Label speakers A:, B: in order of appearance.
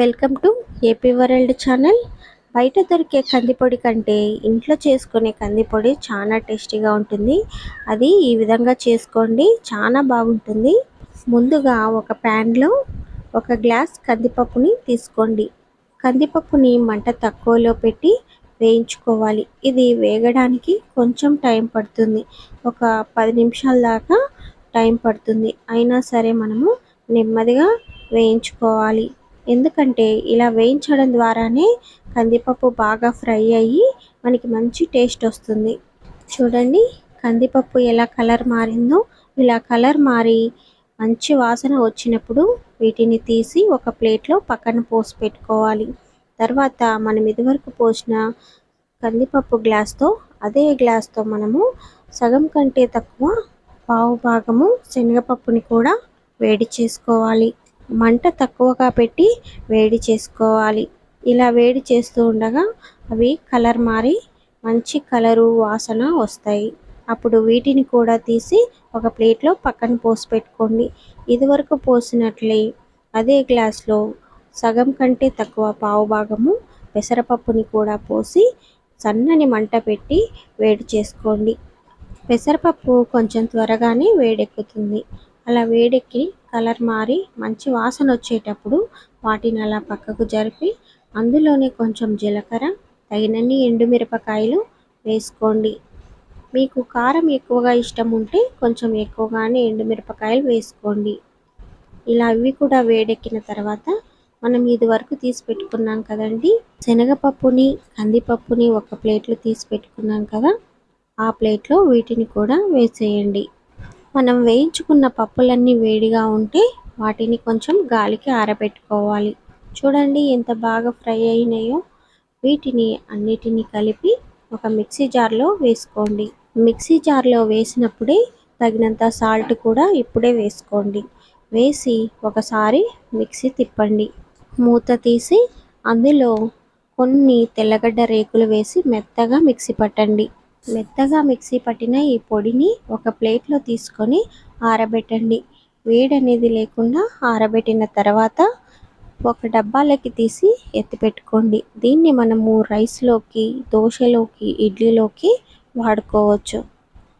A: Welcome to AP world channel. బయట దొరికే కందిపొడి కంటే ఇంట్లో చేసుకునే కందిపొడి చాలా టేస్టీగా ఉంటుంది. అది ఈ విధంగా చేసుకోండి చాలా బాగుంటుంది. ముందుగా ఒక ప్యాన్లో ఒక గ్లాస్ కందిపప్పుని తీసుకోండి. కందిపప్పుని మంట తక్కువలో పెట్టి వేయించుకోవాలి. ఇది వేగడానికి కొంచెం టైం పడుతుంది. ఒక పది నిమిషాల దాకా టైం పడుతుంది. అయినా సరే మనము నెమ్మదిగా వేయించుకోవాలి. ఎందుకంటే ఇలా వేయించడం ద్వారానే కందిపప్పు బాగా ఫ్రై అయ్యి మనకి మంచి టేస్ట్ వస్తుంది. చూడండి కందిపప్పు ఎలా కలర్ మారిందో. ఇలా కలర్ మారి మంచి వాసన వచ్చినప్పుడు వీటిని తీసి ఒక ప్లేట్లో పక్కన పోసి పెట్టుకోవాలి. తర్వాత మనం ఇదివరకు పోసిన కందిపప్పు గ్లాస్తో అదే గ్లాస్తో మనము సగం కంటే తక్కువ పావు భాగము శనగపప్పుని కూడా వేడి చేసుకోవాలి. మంట తక్కువగా పెట్టి వేడి చేసుకోవాలి. ఇలా వేడి చేస్తూ ఉండగా అవి కలర్ మారి మంచి కలరు వాసన వస్తాయి. అప్పుడు వీటిని కూడా తీసి ఒక ప్లేట్లో పక్కన పోసి పెట్టుకోండి. ఇదివరకు పోసినట్లే. అదే గ్లాస్లో సగం కంటే తక్కువ పావు భాగము పెసరపప్పుని కూడా పోసి సన్నని మంట పెట్టి వేడి చేసుకోండి. పెసరపప్పు కొంచెం త్వరగానే వేడెక్కుతుంది. అలా వేడెక్కి కలర్ మారి మంచి వాసన వచ్చేటప్పుడు వాటిని అలా పక్కకు జరిపి అందులోనే కొంచెం జీలకర్ర తగినన్ని ఎండుమిరపకాయలు వేసుకోండి. మీకు కారం ఎక్కువగా ఇష్టం ఉంటే కొంచెం ఎక్కువగానే ఎండుమిరపకాయలు వేసుకోండి. ఇలా అవి కూడా వేడెక్కిన తర్వాత మనం ఇది వరకు తీసి పెట్టుకున్నాం కదండి. శనగపప్పుని కందిపప్పుని ఒక ప్లేట్లో తీసి పెట్టుకున్నాం కదా ఆ ప్లేట్లో వీటిని కూడా వేసేయండి. మనం వేయించుకున్న పప్పులన్నీ వేడిగా ఉంటే వాటిని కొంచెం గాలికి ఆరబెట్టుకోవాలి. చూడండి ఎంత బాగా ఫ్రై అయినాయో. వీటిని అన్నిటినీ కలిపి ఒక మిక్సీ జార్లో వేసుకోండి. మిక్సీ జార్లో వేసినప్పుడే తగినంత సాల్ట్ కూడా ఇప్పుడే వేసుకోండి. వేసి ఒకసారి మిక్సీ తిప్పండి. మూత తీసి అందులో కొన్ని తెల్లగడ్డ రేకులు వేసి మెత్తగా మిక్సీ పట్టండి. మెత్తగా మిక్సీ పట్టిన ఈ పొడిని ఒక ప్లేట్లో తీసుకొని ఆరబెట్టండి. వేడి అనేది లేకుండా ఆరబెట్టిన తర్వాత ఒక డబ్బాలకి తీసి ఎత్తిపెట్టుకోండి దీన్ని మనము రైస్లోకి దోశలోకి ఇడ్లీలోకి వాడుకోవచ్చు.